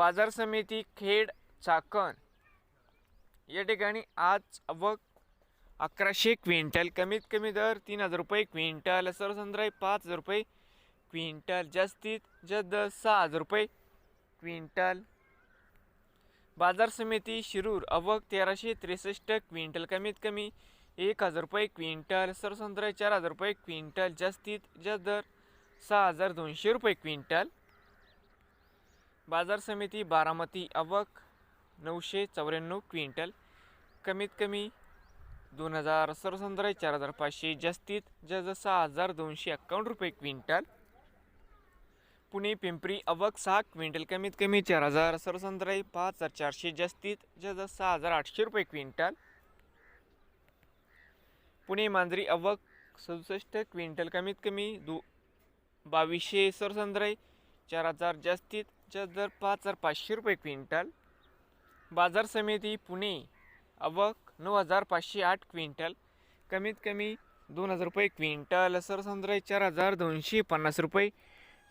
बाजार समिती खेड चाकण. या ठिकाणी आज अवक अकराशे क्विंटल कमीत कमी दर तीन हजार रुपये क्विंटल सरसंद्राई पाच हजार रुपये क्विंटल जास्तीत जास्त दर सहा हजार रुपये क्विंटल. बाजार समिती शिरूर अवक तेराशे त्रेसष्ट क्विंटल कमीत कमी एक हजार रुपये क्विंटल सरसंद्राई चार हजार रुपये क्विंटल जास्तीत जास्त दर सहा हजार दोनशे रुपये क्विंटल. बाजार समिती बारामती अवक नऊशे चौऱ्याण्णव क्विंटल. कमीत कमी दोन हजार सरसंद्राई चार हजार पाचशे जास्तीत जास्त सहा हजार दोनशे एक्कावन्न रुपये क्विंटल. पुणे पिंपरी अवक सहा क्विंटल कमीत कमी चार हजार सरसंद्राई पाच हजार चारशे जास्तीत जास्त सहा हजार आठशे रुपये क्विंटल. पुणे मांजरी अवक सदुसष्ट क्विंटल कमीत कमी दो बावीसशे सरसंद्राई चार हजार जास्तीत जास्त दर पाच हजार पाचशे रुपये क्विंटल. बाजार समिती पुणे अवक नऊ हजार पाचशे आठ क्विंटल. कमीत कमी दोन हजार रुपये क्विंटल. सरसंद्र चार हजार दोनशे पन्नास रुपये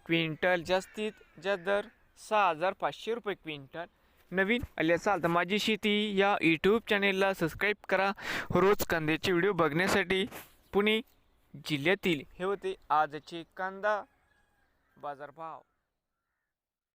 क्विंटल. जास्तीत जास्त दर सहा हजार पाचशे रुपये क्विंटल. नवीन आले असाल तर माझी शेती या यूट्यूब चॅनेलला सबस्क्राईब करा. रोज कांद्याचे व्हिडिओ बघण्यासाठी पुणे जिल्ह्यातील हे होते आजचे कांदा बाजारभाव.